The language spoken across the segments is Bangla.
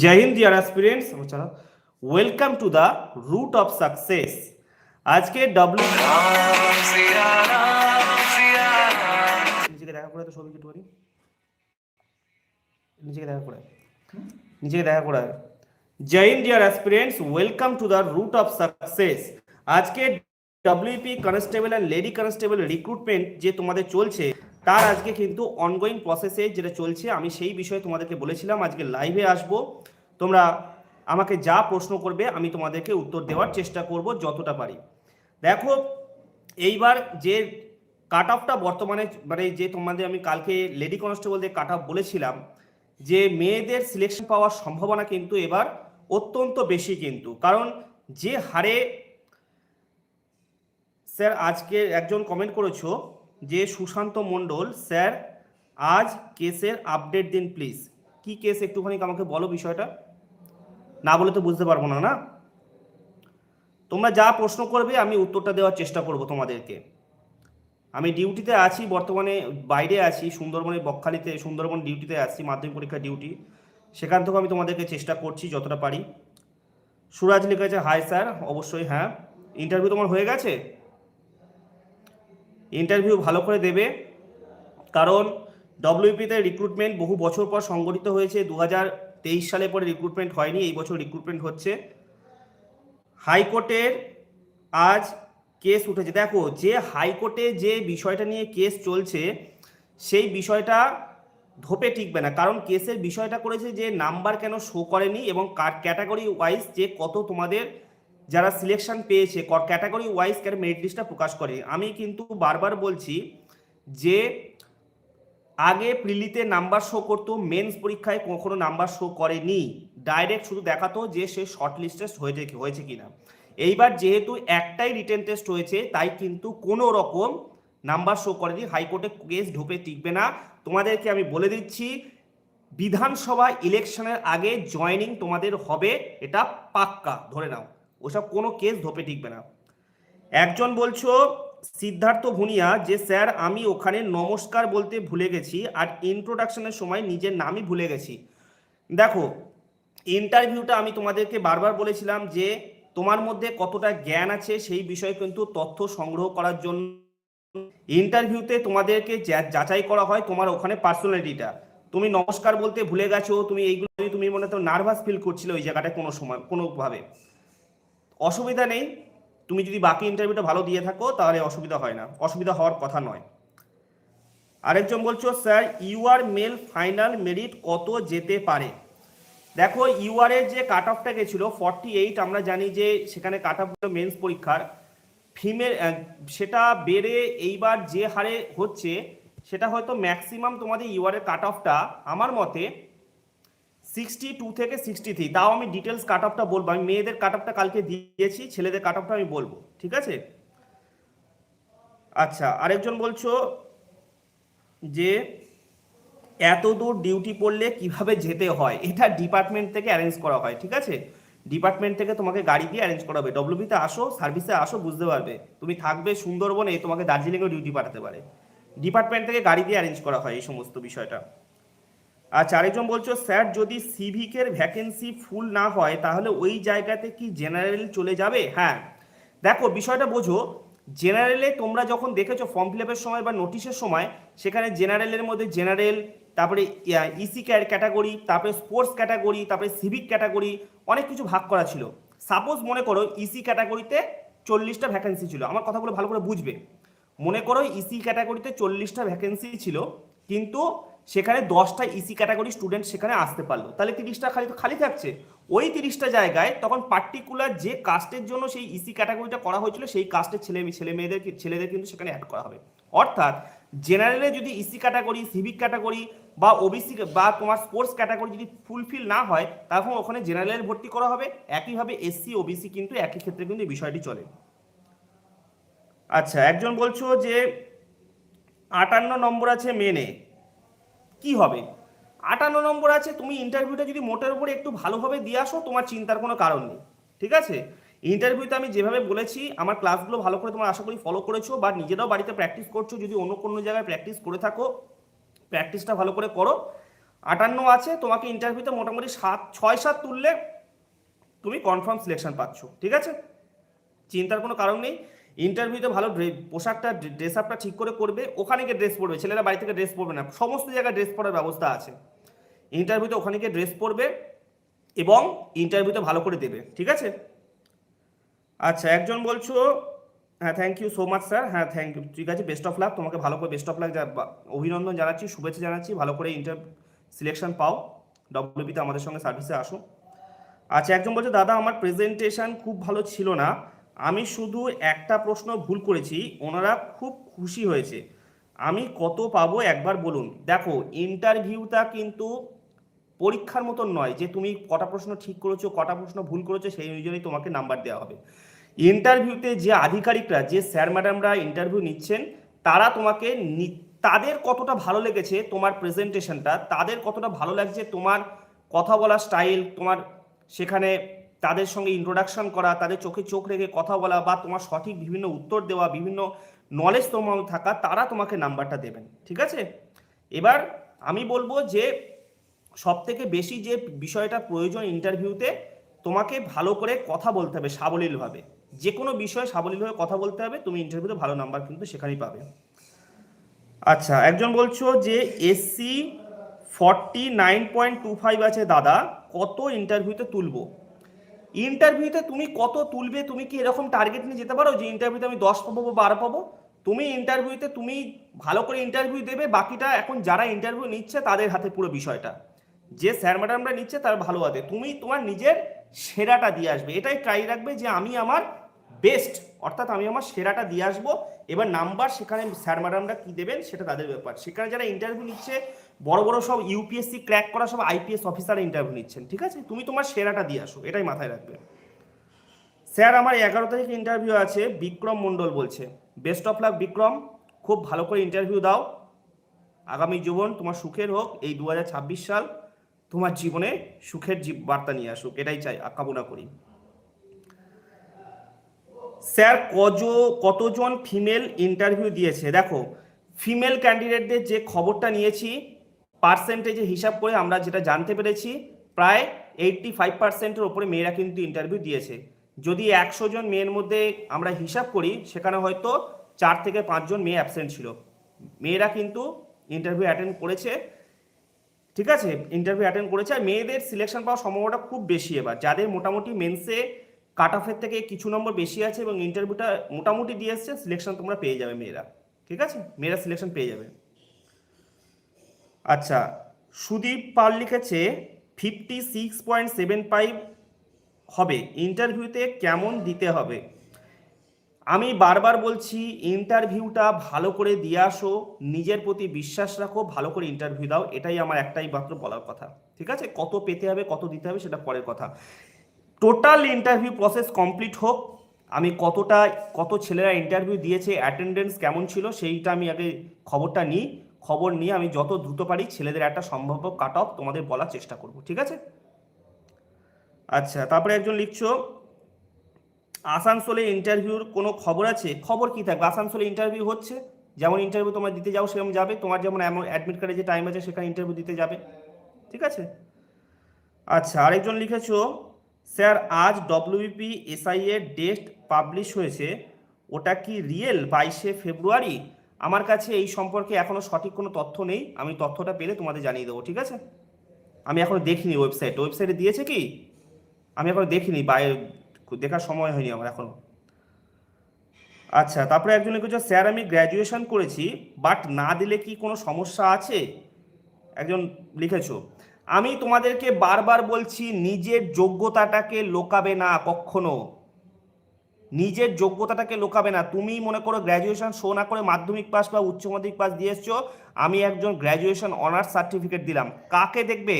Jai Hind dear aspirants welcome to the root of success আজকে ডব্লিউ নিজেকে দেখা করে তো ছবি একটু নিজেকে দেখা করে। নিজেকে দেখা করে। Jai Hind dear aspirants welcome to the root of success আজকে WP constable and lady constable recruitment যে তোমাদের চলছে, তার আজকে কিন্তু অনগোয়িং প্রসেসে যেটা চলছে, আমি সেই বিষয়ে তোমাদেরকে বলেছিলাম। আজকে লাইভে আসব। তোমরা আমাকে যা প্রশ্ন করবে, আমি তোমাদেরকে উত্তর দেওয়ার চেষ্টা করব যতটা পারি। দেখো, এইবার যে কাট অফটা বর্তমানে মানে যে তোমাদের আমি কালকে লেডি কনস্টেবলদের কাট অফ বলেছিলাম, যে মেয়েদের সিলেকশন পাওয়ার সম্ভাবনা কিন্তু এবার অত্যন্ত বেশি কিন্তু। কারণ যে হারে স্যার আজকে একজন কমেন্ট করেছ যে, সুশান্ত মণ্ডল, স্যার, আজ কেসের আপডেট দিন প্লিজ কি কেস একটুখানি আমাকে বলো বিষয়টা? না বলে তো বুঝতে পারব না না? তোমরা যা প্রশ্ন করবে, আমি উত্তরটা দেওয়ার চেষ্টা করব তোমাদেরকে। আমি ডিউটিতে আছি, বর্তমানে বাইরে আছি, সুন্দরবনের বকখালিতে, সুন্দরবন ডিউটিতে আছি মাধ্যমিক পরীক্ষা ডিউটি। সেখান থেকে আমি তোমাদেরকে চেষ্টা করছি যতটা পারি। সুরাজ লিখেছে, হাই স্যার। অবশ্যই হ্যাঁ। ইন্টারভিউ তোমার হয়ে গেছে? ইন্টারভিউ ভালো করে দেবে। কারণ ডব্লিউপিতে রিক্রুটমেন্ট বহু বছর পর সংগঠিত হয়েছে দু হাজার তেইশ সালে পরে রিক্রুটমেন্ট হয়নি, এই বছর রিক্রুটমেন্ট হচ্ছে। হাইকোর্টের আজ কেস উঠেছে। দেখো, যে হাইকোর্টে যে বিষয়টা নিয়ে কেস চলছে, সেই বিষয়টা ধোপে টিকবে না। কারণ কেসের বিষয়টা করেছে যে নাম্বার কেন শো করেনি এবং ক্যাটাগরি ওয়াইজ যে কত তোমাদের যারা সিলেকশন পেয়েছে ক্যাটাগরি ওয়াইজ কেন মেরিট লিস্টটা প্রকাশ করে আমি কিন্তু বারবার বলছি যে আগে প্রিলিতে নাম্বার শো করতো, মেন্স পরীক্ষায় কখনো নাম্বার শো করেনি। ডাইরেক্ট শুধু দেখাতো যে সে শর্ট লিস্টেড হয়েছে কি, হয়েছে কিনা। এইবার যেহেতু একটাই রিটেন টেস্ট হয়েছে, তাই কিন্তু কোনো রকম নাম্বার শো করেনি। হাইকোর্টে কেস ঢোপে টিকবে না। তোমাদেরকে আমি বলে দিচ্ছি, বিধানসভা ইলেকশনের আগে জয়নিং তোমাদের হবে, এটা পাক্কা, ধরে নাও। ওসব কোনো কেস ধোপে টিকবে না। একজন বলছো সিদ্ধার্থ ভুনিয়া যে, স্যার, আমি ওখানে নমস্কার বলতে ভুলে গেছি আর ইন্ট্রোডাকশনের সময় নিজের নামই ভুলে গেছি। দেখো ইন্টারভিউটা আমি তোমাদেরকে বারবার বলেছিলাম যে, তোমার মধ্যে কতটা জ্ঞান আছে সেই বিষয়ে কিন্তু তথ্য সংগ্রহ করার জন্য ইন্টারভিউতে তোমাদেরকে যাচাই করা হয় তোমার ওখানে পার্সোনালিটিটা তুমি নমস্কার বলতে ভুলে গেছো, তুমি এইগুলো তুমি মনে তো নার্ভাস ফিল করছিলে ওই জায়গাটায় কোনো সময়, কোনোভাবে। অসুবিধা নেই তুমি যদি বাকি ইন্টারভিউটা ভালো দিয়ে থাকো, তাহলে অসুবিধা হয় না। অসুবিধা হওয়ার কথা নয়। আরেকজন বলছো, sir, UR male final merit কত যেতে পারে? দেখো, ইউআর এর যে কাট অফটা গেছিল ফর্টি এইট আমরা জানি যে সেখানে কাট অফ মেন্স পরীক্ষার। ফিমেল সেটা বেড়ে এইবার যে হারে হচ্ছে, সেটা হয়তো ম্যাক্সিমাম তোমাদের ইউআর এর কাট অফটা আমার মতে সিক্সটি টু থেকে সিক্সটি থ্রি তাও আমি ডিটেলস কাট অফটা বলব। আমি মেয়েদের কাট অফটা কালকে দিয়েছি, ছেলেদের কাট অফটা আমি বলব, ঠিক আছে? আচ্ছা আরেকজন বলছো যে এত দূর ডিউটি পড়লে কীভাবে যেতে হয়? এটা ডিপার্টমেন্ট থেকে অ্যারেঞ্জ করা হয়, ঠিক আছে? ডিপার্টমেন্ট থেকে তোমাকে গাড়ি দিয়ে অ্যারেঞ্জ করা হবে ডব্লিউবিতে আসো সার্ভিসে আসো, বুঝতে পারবে। তুমি থাকবে সুন্দরবনে তোমাকে দার্জিলিংয়ে ডিউটি পাঠাতে পারে। ডিপার্টমেন্ট থেকে গাড়ি দিয়ে অ্যারেঞ্জ করা হয় এই সমস্ত বিষয়টা। আচ্ছা আরেকজন বলছো, স্যার, যদি সিভিকের ভ্যাকেন্সি ফুল না হয়, তাহলে ওই জায়গাতে কি জেনারেল চলে যাবে? হ্যাঁ দেখো, বিষয়টা বোঝো জেনারেলে তোমরা যখন দেখেছ ফর্ম ফিল আপের সময় বা নোটিশের সময়, সেখানে জেনারেলের মধ্যে জেনারেল তারপরে ইসি ক্যাটাগরি তারপরে স্পোর্টস ক্যাটাগরি তারপরে সিভিক ক্যাটাগরি অনেক কিছু ভাগ করা ছিল। সাপোজ মনে করো ইসি ক্যাটাগরিতে চল্লিশটা ভ্যাকেন্সি ছিল, আমার কথাগুলো ভালো করে বুঝবে। মনে করো ইসি ক্যাটাগরিতে চল্লিশটা ভ্যাকেন্সি ছিল, কিন্তু সেখানে দশটা ইসি ক্যাটাগরি স্টুডেন্ট সেখানে আসতে পারল। তাহলে তিরিশটা খালি খালি থাকছে। ওই তিরিশটা জায়গায় তখন পার্টিকুলার যে কাস্টের জন্য সেই ইসি ক্যাটাগরিটা করা হয়েছিল, সেই কাস্টের ছেলে ছেলে মেয়েদের ছেলেদের কিন্তু সেখানে অ্যাড করা হবে। অর্থাৎ জেনারেলে যদি ইসি ক্যাটাগরি সিভিক ক্যাটাগরি বা ওবিসি বা তোমার স্পোর্টস ক্যাটাগরি যদি ফুলফিল না হয় তখন ওখানে জেনারেলের ভর্তি করা হবে। একইভাবে এসসি ওবিসি কিন্তু একই ক্ষেত্রে কিন্তু এই বিষয়টি চলে। আচ্ছা একজন বলছো যে আটান্ন নম্বর আছে মেনে কি হবে? আটান্ন নম্বর আছে, তুমি ইন্টারভিউটা যদি মোটের উপরে একটু ভালোভাবে দিয়ে আসো, তোমার চিন্তার কোনো কারণ নেই, ঠিক আছে? ইন্টারভিউতে আমি যেভাবে বলেছি, আমার ক্লাসগুলো ভালো করে তোমার আশা করি ফলো করেছ, বা নিজেরাও বাড়িতে প্র্যাকটিস করছ, যদি অন্য কোনো জায়গায় প্র্যাকটিস করে থাকো প্র্যাকটিসটা ভালো করে করো। আটান্ন আছে, তোমাকে ইন্টারভিউতে মোটামুটি সাত, ছয়, সাত তুললে তুমি কনফার্ম সিলেকশন পাচ্ছ, ঠিক আছে? চিন্তার কোনো কারণ নেই। ইন্টারভিউতে ভালো পোশাকটা ড্রেস আপটা ঠিক করে করবে, ওখানে গিয়ে ড্রেস পরবে, ছেলেরা বাড়ি থেকে ড্রেস পরবে না, সমস্ত জায়গায় ড্রেস পরার ব্যবস্থা আছে। ইন্টারভিউতে ওখানে গিয়ে ড্রেস পরবে এবং ইন্টারভিউতে ভালো করে দেবে, ঠিক আছে? আচ্ছা একজন বলছো হ্যাঁ thank you so much sir হ্যাঁ থ্যাংক ইউ ঠিক আছে বেস্ট অফ লাক তোমাকে ভালো করে বেস্ট অফ লাক অভিনন্দন জানাচ্ছি, শুভেচ্ছা জানাচ্ছি, ভালো করে ইন্টার সিলেকশন পাও ডব্লিউবিতে আমাদের সঙ্গে সার্ভিসে আসো। আচ্ছা একজন বলছে, দাদা, আমার প্রেজেন্টেশন খুব ভালো ছিল না। আমি শুধু একটা প্রশ্ন ভুল করেছি, ওনারা খুব খুশি হয়েছে। আমি কত পাবো একবার বলুন। দেখো ইন্টারভিউটা কিন্তু পরীক্ষার মতন নয় যে তুমি কটা প্রশ্ন ঠিক করেছ, কটা প্রশ্ন ভুল করেছ, সেই অনুযায়ী তোমাকে নাম্বার দেওয়া হবে। ইন্টারভিউতে যে আধিকারিকরা, যে স্যার ম্যাডামরা ইন্টারভিউ নিচ্ছেন, তারা তোমাকে তাদের কতটা ভালো লেগেছে তোমার প্রেজেন্টেশনটা তাদের কতটা ভালো লাগছে তোমার কথা বলার স্টাইল তোমার সেখানে তাদের সঙ্গে ইন্ট্রোডাকশন করা, তাদের চোখে চোখ রেখে কথা বলা বা তোমার সঠিক বিভিন্ন উত্তর দেওয়া, বিভিন্ন নলেজ তোমার থাকা, তারা তোমাকে নাম্বারটা দেবেন, ঠিক আছে? এবার আমি বলব যে সব থেকে বেশি যে বিষয়টা প্রয়োজন ইন্টারভিউতে তোমাকে ভালো করে কথা বলতে হবে সাবলীলভাবে। যে কোনো বিষয়ে সাবলীলভাবে কথা বলতে হবে, তুমি ইন্টারভিউতে ভালো নাম্বার কিন্তু সেখানেই পাবে। আচ্ছা একজন বলছো যে SC forty nine point two five আছে, দাদা। কত ইন্টারভিউতে তুলবো? ইন্টারভিউতে তুমি কত তুলবে, তুমি কি এরকম টার্গেট নিয়ে যেতে পারো? যে ইন্টারভিউতে আমি দশ পাবো বা বারো পাবো। তুমি ইন্টারভিউতে তুমি ভালো করে ইন্টারভিউ দেবে, বাকিটা এখন যারা ইন্টারভিউ নিচ্ছে তাদের হাতে পুরো বিষয়টা। যে স্যার ম্যাডামরা নিচ্ছে তার ভালো হাতে। তুমি তোমার নিজের সেরাটা দিয়ে আসবে। এটাই ট্রাই রাখবে যে আমি আমার বেস্ট অর্থাৎ আমি আমার সেরাটা দিয়ে আসব। এবার নাম্বার সেখানে স্যার ম্যাডামরা কী দেবেন সেটা তাদের ব্যাপার। সেখানে যারা ইন্টারভিউ নিচ্ছে বড় বড় সব ইউপিএসসি ক্র্যাক করা সব আইপিএস অফিসার ইন্টারভিউ নিচ্ছেন, ঠিক আছে? তুমি তোমার সেরাটা দিয়ে আসো, এটাই মাথায় রাখবে। স্যার, আমার এগারো তারিখে ইন্টারভিউ আছে, বিক্রম মণ্ডল বলছে। Best of luck Bikram. খুব ভালো করে ইন্টারভিউ দাও। আগামী জীবন তোমার সুখের হোক, এই দু হাজার ছাব্বিশ সাল তোমার জীবনে সুখের জীব বার্তা নিয়ে আসুক, এটাই চাই কামনা করি। স্যার, কজ কতজন ফিমেল ইন্টারভিউ দিয়েছে? দেখো, ফিমেল ক্যান্ডিডেটদের যে খবরটা নিয়েছি পার্সেন্টেজে হিসাব করে আমরা যেটা জানতে পেরেছি, প্রায় এইটটি ফাইভ পার্সেন্টের ওপরে মেয়েরা কিন্তু ইন্টারভিউ দিয়েছে। যদি একশো জন মেয়ের মধ্যে আমরা হিসাব করি, সেখানে হয়তো চার থেকে পাঁচজন মেয়ে অ্যাবসেন্ট ছিল। মেয়েরা কিন্তু ইন্টারভিউ অ্যাটেন্ড করেছে। ঠিক আছে? ইন্টারভিউ অ্যাটেন্ড করেছে। আর মেয়েদের সিলেকশন পাওয়ার সম্ভাবনাটা খুব বেশি এবার। যাদের মোটামুটি মেন্সে কাট অফের থেকে কিছু নম্বর বেশি আছে এবং ইন্টারভিউটা মোটামুটি দিয়ে এসছে সিলেকশন তোমরা পেয়ে যাবে মেয়েরা। ঠিক আছে? মেয়েরা সিলেকশন পেয়ে যাবে। আচ্ছা সুদীপ পাল লিখেছে fifty six point seven five হবে। ইন্টারভিউতে কেমন দিতে হবে? আমি বারবার বলছি, ইন্টারভিউটা ভালো করে দিয়ে আসো, নিজের প্রতি বিশ্বাস রাখো, ভালো করে ইন্টারভিউ দাও, এটাই আমার একটাই মাত্র বলার কথা। ঠিক আছে? কত পেতে হবে, কত দিতে হবে, সেটা পরের কথা। টোটাল ইন্টারভিউ প্রসেস কমপ্লিট হোক, আমি কতটা, কত ছেলেরা ইন্টারভিউ দিয়েছে অ্যাটেন্ডেন্স কেমন ছিল, সেইটা আমি আগে খবরটা নিই। খবর নিয়ে আমি যত দ্রুত পারি ছেলেদের একটা সম্ভাব্য কাট অফ তোমাদের বলার চেষ্টা করব, ঠিক আছে? আচ্ছা তারপরে একজন লিখছো, আসানসোলে ইন্টারভিউর কোনো খবর আছে? খবর কি থাকবে? আসানসোলে ইন্টারভিউ হচ্ছে, যেমন ইন্টারভিউ তোমার দিতে যাও সেরকম যাবে, তোমার যেমন এমন অ্যাডমিট কার্ডে যে টাইম আছে সেখানে ইন্টারভিউ দিতে যাবে, ঠিক আছে? আচ্ছা আরেকজন লিখেছো, স্যার, আজ ডব্লিউবিপি এসআই এর ডেট পাবলিশ হয়েছে, ওটা কি রিয়েল বাইশে ফেব্রুয়ারি? আমার কাছে এই সম্পর্কে এখনও সঠিক কোনো তথ্য নেই। আমি তথ্যটা পেলে তোমাদের জানিয়ে দেবো, ঠিক আছে? আমি এখনও দেখিনি ওয়েবসাইট ওয়েবসাইটে দিয়েছে কি? আমি এখনও দেখিনি বাইরে দেখার সময় হয়নি আমার এখনও। আচ্ছা তারপরে একজন লিখেছে স্যার, আমি গ্র্যাজুয়েশন করেছি বাট না দিলে কি কোনো সমস্যা আছে? একজন লিখেছো, আমি তোমাদেরকে বারবার বলছি, নিজের যোগ্যতাটাকে লোকাবে না কখনো। নিজের যোগ্যতাটাকে লোকাবে না। তুমি মনে করো গ্র্যাজুয়েশন শো না করে মাধ্যমিক পাস বা উচ্চ মাধ্যমিক পাস দিয়ে এসছো, আমি একজন গ্র্যাজুয়েশন অনার্স সার্টিফিকেট দিলাম। কাকে দেখবে?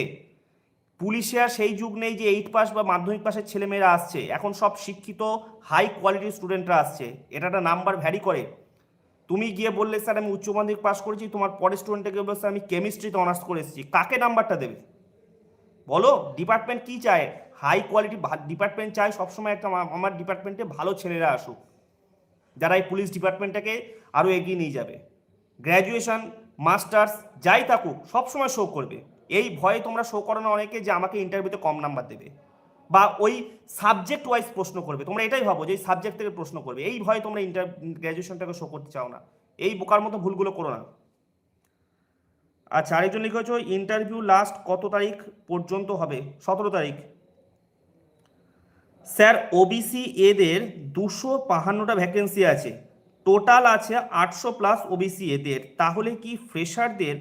পুলিশে আর সেই যুগ নেই যে এইট পাস বা মাধ্যমিক পাসের ছেলেমেয়েরা আসছে। এখন সব শিক্ষিত হাই কোয়ালিটির স্টুডেন্টরা আসছে। এটা একটা নাম্বার ভ্যারি করে। তুমি গিয়ে বললে, স্যার, আমি উচ্চ মাধ্যমিক পাস করেছি, তোমার পরের স্টুডেন্টকে স্যার, আমি কেমিস্ট্রিতে অনার্স করে এসেছি। কাকে নাম্বারটা দেবে? বলো ডিপার্টমেন্ট কি চায়? হাই কোয়ালিটি ডিপার্টমেন্ট চাই সবসময় একটা আমা- আমার ডিপার্টমেন্টে ভালো ছেলেরা আসুক। যারা এই পুলিশ ডিপার্টমেন্টটাকে আরও এগিয়ে নিয়ে যাবে। গ্র্যাজুয়েশন মাস্টার্স যাই থাকুক, সবসময় শো করবে। এই ভয়ে তোমরা শো করো না অনেকে যে আমাকে ইন্টারভিউতে কম নাম্বার দেবে। বা ওই সাবজেক্ট ওয়াইজ প্রশ্ন করবে। তোমরা এটাই ভাবো যে সাবজেক্ট থেকে প্রশ্ন করবে। এই ভয়ে তোমরা ইন্টার গ্র্যাজুয়েশনটাকে শো করতে চাও না। এই বোকার মতো ভুলগুলো করো না। আচ্ছা আরেকজন লিখেছ ইন্টারভিউ লাস্ট কত তারিখ পর্যন্ত হবে? সতেরো তারিখ। স্যার ওবিসি এদের দুশো বাহান্নটা ভ্যাকেন্সি আছে। টোটাল আছে আটশো প্লাস ওবিসি এদের। তাহলে কি ফ্রেশারদের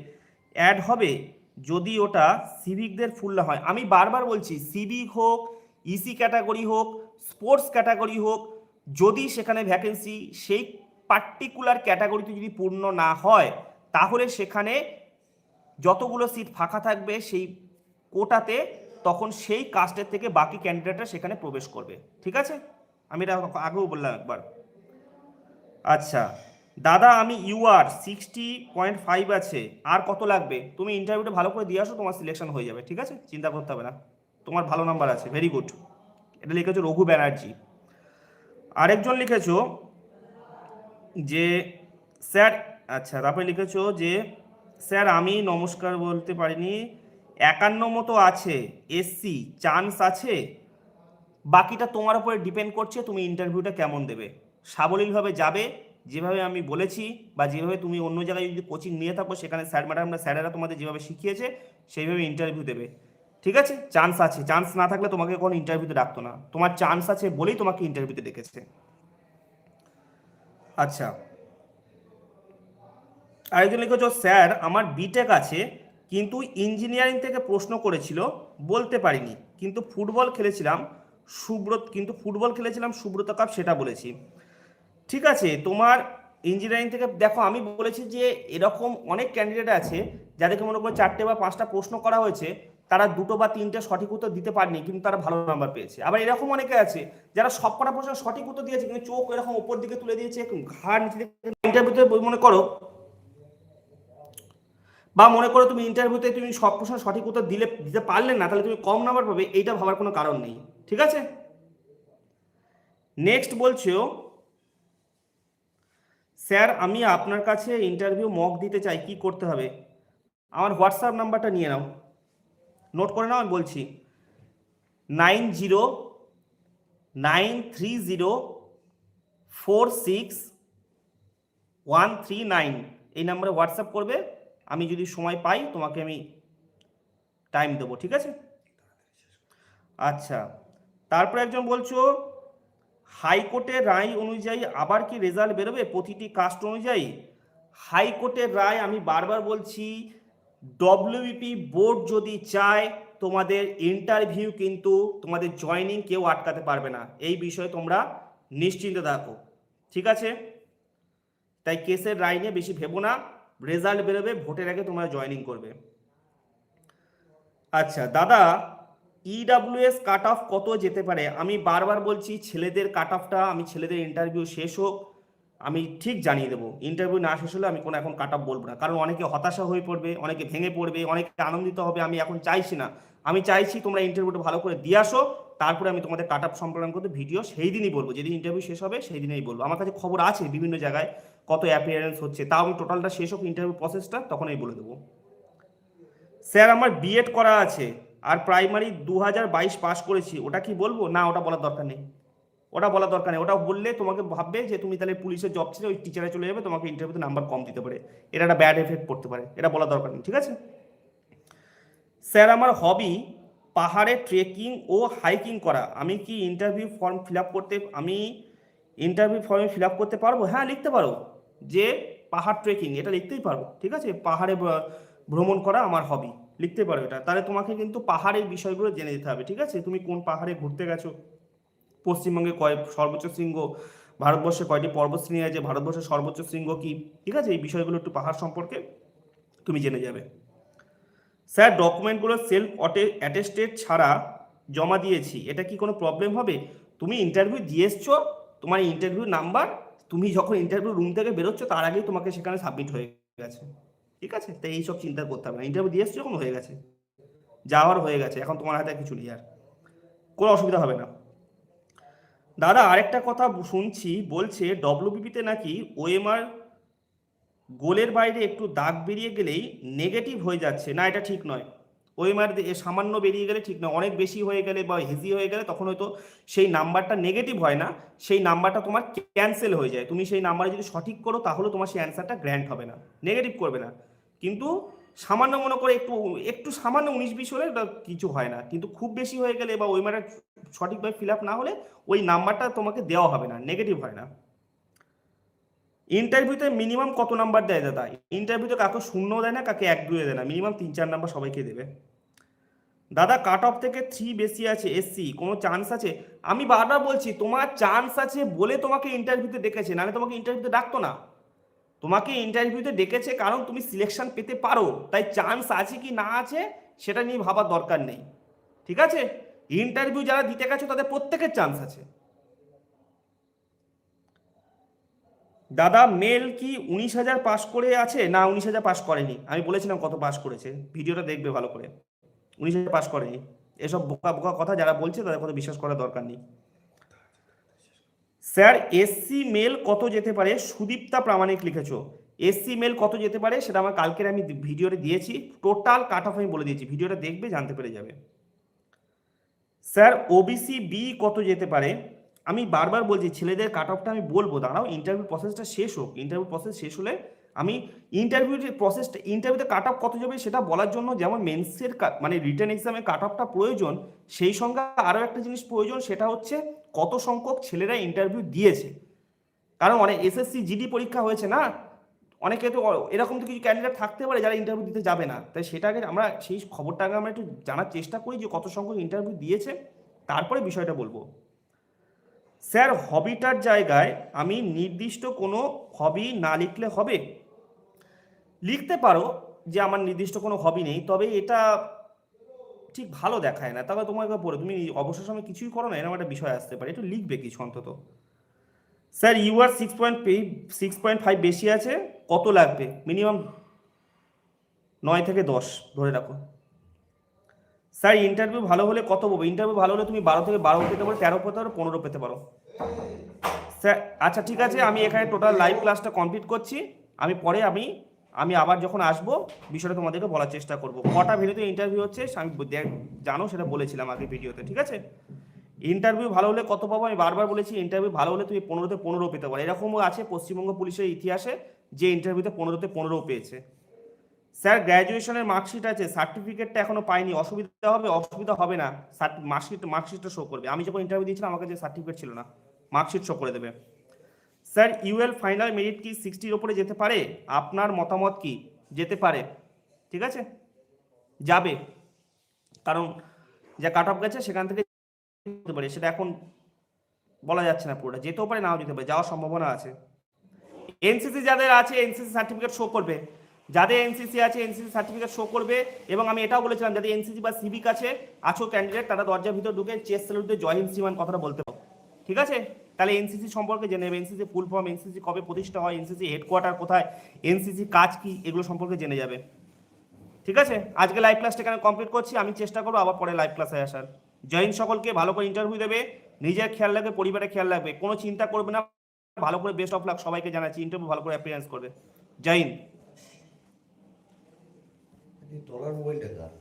অ্যাড হবে যদি ওটা সিভিকদের ফুল না হয়? আমি বারবার বলছি সিভিক হোক ইসি ক্যাটাগরি হোক স্পোর্টস ক্যাটাগরি হোক, যদি সেখানে ভ্যাকেন্সি সেই পার্টিকুলার ক্যাটাগরিতে যদি পূর্ণ না হয়, তাহলে সেখানে যতগুলো সিট ফাঁকা থাকবে সেই কোটাতে তখন সেই কাস্টের থেকে বাকি ক্যান্ডিডেটরা সেখানে প্রবেশ করবে। ঠিক আছে? আমি এটা আগেও বললাম একবার। আচ্ছা দাদা আমি ইউআর সিক্সটি পয়েন্ট ফাইভ আছে, আর কত লাগবে? তুমি ইন্টারভিউটা ভালো করে দিয়ে আসো, তোমার সিলেকশন হয়ে যাবে, ঠিক আছে? চিন্তা করতে হবে না। তোমার ভালো নাম্বার আছে ভেরি গুড এটা লিখেছো রঘু ব্যানার্জি। আরেকজন লিখেছো যে, স্যার আচ্ছা তারপরে লিখেছো যে, স্যার, আমি নমস্কার বলতে পারিনি। একান্ন মতো আছে এসসি চান্স আছে? বাকিটা তোমার উপরে ডিপেন্ড করছে, তুমি ইন্টারভিউটা কেমন দেবে? সাবলীলভাবে যাবে, যেভাবে আমি বলেছি বা যেভাবে তুমি অন্য জায়গায় যদি কোচিং নিয়ে থাকো, সেখানে স্যার ম্যাডামরা স্যারেরা তোমাদের যেভাবে শিখিয়েছে, সেইভাবে ইন্টারভিউ দেবে। ঠিক আছে? চান্স আছে। চান্স না থাকলে তোমাকে কোনো ইন্টারভিউতে ডাকতো না। তোমার চান্স আছে বলেই তোমাকে ইন্টারভিউতে ডেকেছে। আচ্ছা। আরেকজন লিখেছ স্যার আমার বিটেক আছে কিন্তু ইঞ্জিনিয়ারিং থেকে প্রশ্ন করেছিল, বলতে পারিনি। কিন্তু ফুটবল খেলেছিলাম, সুব্রত, কিন্তু ফুটবল খেলেছিলাম, সুব্রত কাপ সেটা বলেছি। ঠিক আছে, তোমার ইঞ্জিনিয়ারিং থেকে, দেখো আমি বলেছি যে এরকম অনেক ক্যান্ডিডেট আছে, যাদেরকে মনে করো চারটে বা পাঁচটা প্রশ্ন করা হয়েছে, তারা দুটো বা তিনটে সঠিক উত্তর দিতে পারেনি, কিন্তু তারা ভালো নাম্বার পেয়েছে। আবার এরকম অনেকে আছে, যারা সব কটা প্রশ্ন সঠিক উত্তর দিয়েছে, কিন্তু চোখ এরকম উপর দিকে তুলে দিয়েছে, ঘাড় নিচে ইন্টারভিউতে মনে করো বা মনে করো তুমি ইন্টারভিউতে তুমি সব প্রশ্ন সঠিক উত্তর দিলে, দিতে পারলে না, তাহলে তুমি কম নাম্বার পাবে, এইটা ভাবার কোনো কারণ নেই, ঠিক আছে? নেক্সট বলছো স্যার আমি আপনার কাছে ইন্টারভিউ মক দিতে চাই, কি করতে হবে? আমার হোয়াটসঅ্যাপ নাম্বারটা নিয়ে নাও। নোট করে নাও, আমি বলছি nine zero nine three zero four six one three nine এই নাম্বারে হোয়াটসঅ্যাপ করবে আমি যদি সময় পাই, তোমাকে আমি টাইম দেবো, ঠিক আছে? আচ্ছা তারপরে একজন বলছো হাইকোর্টের রায় অনুযায়ী আবার কি রেজাল্ট বেরোবে? প্রতিটি কাস্ট অনুযায়ী? হাইকোর্টের রায় আমি বারবার বলছি ডব্লিউবিপি বোর্ড যদি চায়, তোমাদের ইন্টারভিউ কিন্তু তোমাদের জয়নিং কেউ আটকাতে পারবে না। এই বিষয়ে তোমরা নিশ্চিন্তে থাকো, ঠিক আছে? তাই কেসের রায় নিয়ে বেশি ভেবো না। রেজাল্ট বেরোবে, ভোটের আগে তোমরা জয়নিং করবে। আচ্ছা দাদা ইডাব্লিউএস কাট অফ কত যেতে পারে? আমি বারবার বলছি, ছেলেদের কাট অফটা আমি ছেলেদের ইন্টারভিউ শেষ হোক, আমি ঠিক জানিয়ে দেবো। ইন্টারভিউ না শেষ হলে আমি কোনো এখন কাট অফ বলব না। কারণ অনেকে হতাশা হয়ে পড়বে, অনেকে ভেঙে পড়বে, অনেকে আনন্দিত হবে, আমি এখন চাইছি না। আমি চাইছি তোমরা ইন্টারভিউটা ভালো করে দিয়ে আসো তারপরে আমি তোমাদের কাট আপ সম্প্রদান করতে ভিডিও সেই দিনই বলব, যেদিন ইন্টারভিউ শেষ হবে সেই দিনেই বলব। আমার কাছে খবর আছে বিভিন্ন জায়গায় কত অ্যাপিয়ারেন্স হচ্ছে, তাও আমি টোটালটা শেষ হোক ইন্টারভিউ প্রসেসটা তখন আমি বলে দেবো। স্যার, আমার বিএড করা আছে আর প্রাইমারি দু হাজার বাইশ পাস করেছি, ওটা কি বলব? না, ওটা বলার দরকার নেই। ওটা বলার দরকার নেই। ওটা বললে তোমাকে ভাববে যে তুমি তাহলে পুলিশের জব ছেড়ে ওই টিচারে চলে যাবে, তোমাকে ইন্টারভিউতে নাম্বার কম দিতে পারে। এটা একটা ব্যাড এফেক্ট পড়তে পারে। এটা বলার দরকার নেই, ঠিক আছে? স্যার, আমার হবি পাহাড়ে ট্রেকিং ও হাইকিং করা। আমি কি ইন্টারভিউ ফর্ম ফিল করতে, আমি ইন্টারভিউ ফর্মে ফিল করতে পারব? হ্যাঁ লিখতে পারো। যে পাহাড় ট্রেকিং এটা লিখতেই পারব, ঠিক আছে? পাহাড়ে ভ্রমণ করা আমার হবি লিখতে পারো এটা। তাহলে তোমাকে কিন্তু পাহাড়ের বিষয়গুলো জেনে যেতে হবে, ঠিক আছে? তুমি কোন পাহাড়ে ঘুরতে গেছো? পশ্চিমবঙ্গে কয়, সর্বোচ্চ শৃঙ্গ? ভারতবর্ষে কয়টি পর্বতশ্রেণী আছে? ভারতবর্ষের সর্বোচ্চ শৃঙ্গ কি? ঠিক আছে? এই বিষয়গুলো একটু পাহাড় সম্পর্কে তুমি জেনে যাবে। স্যার ডকুমেন্টগুলো সেলফ অটে অ্যাটেস্টেড ছাড়া জমা দিয়েছি। এটা কি কোনো প্রবলেম হবে? তুমি ইন্টারভিউ দিয়ে এসছো তোমার ইন্টারভিউ নাম্বার তুমি যখন ইন্টারভিউ রুম থেকে বেরোচ্ছ, তার আগেই তোমাকে সেখানে সাবমিট হয়ে গেছে। ঠিক আছে? তো এইসব চিন্তা করতে হবে না। ইন্টারভিউ দিয়ে এসছো যখন, হয়ে গেছে। যাওয়ার হয়ে গেছে। এখন তোমার হাতে কিছু নেই আর। কোনো অসুবিধা হবে না। দাদা, আরেকটা কথা শুনছি। বলছে ডব্লিউবিপিতে নাকি ওএমআর গোলের বাইরে একটু দাগ বেরিয়ে গেলেই নেগেটিভ হয়ে যাচ্ছে। না, এটা ঠিক নয়। ওই ওএমআর সামান্য বেরিয়ে গেলে ঠিক নয়। অনেক বেশি হয়ে গেলে বা হেজি হয়ে গেলে তখন হয়তো সেই নাম্বারটা নেগেটিভ হয় না। সেই নাম্বারটা তোমার ক্যান্সেল হয়ে যায়। তুমি সেই নাম্বারে যদি সঠিক করো, তাহলে তোমার সেই অ্যান্সারটা গ্র্যান্ট হবে না। নেগেটিভ করবে না। কিন্তু সামান্য মনে করে একটু একটু সামান্য উনিশ বিশ হলে কিছু হয় না। কিন্তু খুব বেশি হয়ে গেলে বা ওই মানে সঠিকভাবে ফিল আপ না হলে ওই নাম্বারটা তোমাকে দেওয়া হবে না। নেগেটিভ হয় না। ইন্টারভিউতে মিনিমাম কত নাম্বার দেয় দাদা? ইন্টারভিউতে কাকে শূন্য দেয় না কাকে এক দুয়ে দেয় না। মিনিমাম তিন চার নাম্বার সবাইকে দেবে। দাদা কাট অফ থেকে থ্রি বেশি আছে এসসি কোনো চান্স আছে? আমি বারবার বলছি, তোমার চান্স আছে বলে তোমাকে ইন্টারভিউতে ডেকেছে, নাহলে তোমাকে ইন্টারভিউতে ডাকতো না। তোমাকে ইন্টারভিউতে ডেকেছে কারণ তুমি সিলেকশন পেতে পারো, তাই চান্স আছে কি না আছে, সেটা নিয়ে ভাবার দরকার নেই। ঠিক আছে? ইন্টারভিউ যারা দিতে গেছো, তাদের প্রত্যেকের চান্স আছে। দাদা মেল কি উনিশ হাজার পাস করে আছে? না, উনিশ হাজার পাস করেনি। আমি বলেছিলাম কত পাস করেছে। ভিডিওটা দেখবে ভালো করে। উনিশ হাজার পাস করেনি। এসব বোকা বোকা কথা যারা বলছে, তাদের কথা বিশ্বাস করার দরকার নেই। স্যার এসসি মেল কত যেতে পারে? সুদীপ্তা প্রামাণিক লিখেছো। এসসি মেল কত যেতে পারে? সেটা আমার কালকের আমি ভিডিওটা দিয়েছি। টোটাল কাট অফ আমি বলে দিয়েছি। ভিডিওটা দেখবে, জানতে পেরে যাবে। স্যার ওবিসি বি কত যেতে পারে? আমি বারবার বলছি, ছেলেদের কাট অফটা আমি বলব, দাঁড়াও ইন্টারভিউ প্রসেসটা শেষ হোক ইন্টারভিউ প্রসেস শেষ হলে আমি ইন্টারভিউ প্রসেসটা ইন্টারভিউতে কাট অফ কত যাবে সেটা বলার জন্য যেমন মেন্সের মানে রিটার্ন এক্সামে কাট অফটা প্রয়োজন, সেই সঙ্গে আরও একটা জিনিস প্রয়োজন, সেটা হচ্ছে কত সংখ্যক ছেলেরা ইন্টারভিউ দিয়েছে। কারণ অনেক এসএসসি জিডি পরীক্ষা হয়েছে না, অনেকে তো এরকম তো কিছু ক্যান্ডিডেট থাকতে পারে যারা ইন্টারভিউ দিতে যাবে না। তাই সেটাকে আমরা, সেই খবরটাকে আমরা একটু জানার চেষ্টা করি যে কত সংখ্যক ইন্টারভিউ দিয়েছে, তারপরে বিষয়টা বলব। স্যার, হবিটার জায়গায় আমি নির্দিষ্ট কোনো হবি না লিখলে হবে? লিখতে পারো যে আমার নির্দিষ্ট কোনো হবি নেই, তবে এটা ঠিক ভালো দেখায় না। তবে তোমাকে পড়ে তুমি অবসর সময় কিছুই করো না, এরকম একটা বিষয় আসতে পারে। একটু লিখবে কিছু অন্তত। Sir UR six point six point five বেশি আছে, কত লাগবে? মিনিমাম নয় থেকে দশ, ধরে রাখো। স্যার ইন্টারভিউ ভালো হলে কত পাবো ইন্টারভিউ ভালো হলে তুমি বারো থেকে বারো পেতে পারো, তেরো পেতে পারো, পনেরো পেতে পারো। স্যার আচ্ছা ঠিক আছে, আমি এখানে টোটাল লাইভ ক্লাসটা কমপ্লিট করছি। আমি পরে আমি আমি আবার যখন আসব, বিষয়টা তোমাদেরকে বলার চেষ্টা করব। কটা ভেনুতে ইন্টারভিউ হচ্ছে আমি জানো, সেটা বলেছিলাম আগে ভিডিওতে ঠিক আছে? ইন্টারভিউ ভালো হলে কত পাবো? আমি বারবার বলেছি ইন্টারভিউ ভালো হলে তুমি পনেরোতে পনেরো পেতে পারো। এরকমও আছে পশ্চিমবঙ্গ পুলিশের ইতিহাসে, যে ইন্টারভিউতে পনেরোতে পনেরো পেয়েছে। স্যার গ্র্যাজুয়েশনের মার্কশিট আছে সার্টিফিকেটটা এখনও পাইনি, অসুবিধা হবে অসুবিধা হবে না। মার্কশিট মার্কশিটটা শো করবে। আমি যখন ইন্টারভিউ দিয়েছিলাম আমার কাছে সার্টিফিকেট ছিল না মার্কশিট শো করে দেবে। স্যার ইউএল ফাইনাল মেরিট কি সিক্সটির ওপরে যেতে পারে? আপনার মতামত কি? যেতে পারে। ঠিক আছে? যাবে। কারণ যা কাট অফ গেছে, সেখান থেকে পারে। সেটা এখন বলা যাচ্ছে না পুরোটা। যেতেও পারে, নাও যেতে পারে। যাওয়ার সম্ভাবনা আছে। এনসিসি যাদের আছে এনসিসি সার্টিফিকেট শো করবে। যাদের এনসিসি আছে এনসিসি সার্টিফিকেট শো করবে, এবং আমি এটাও বলেছিলাম, যাদের এনসিসি বা সিভিক আছে, আছো ক্যান্ডিডেট তারা দরজার ভিতর ঢুকে চেস স্যালুটে জয় হিন্দ শ্রীমান কথাটা বলতে পারো। ঠিক আছে? তাহলে এনসিসি সম্পর্কে জেনে নেবে এনসিসি ফুল ফর্ম এনসিসি কবে প্রতিষ্ঠা হয় এনসিসি হেডকোয়ার্টার কোথায় এনসিসি কাজ কি, এগুলো সম্পর্কে জেনে যাবে। ঠিক আছে? আজকে লাইভ ক্লাসটা এখানে কমপ্লিট করছি, আমি চেষ্টা করব আবার পরে লাইভ ক্লাসে আসার। জয়েন সকলকে, ভালো করে ইন্টারভিউ দেবে, নিজের খেয়াল রাখবে, পরিবারের খেয়াল রাখবে, কোনো চিন্তা করবে না, ভালো করে বেস্ট অফ লাক সবাইকে জানাচ্ছি ইন্টারভিউ ভালো করে অ্যাপিয়ারেন্স করবে। জয় হিন্দ। ডলার মোবাইলটা কার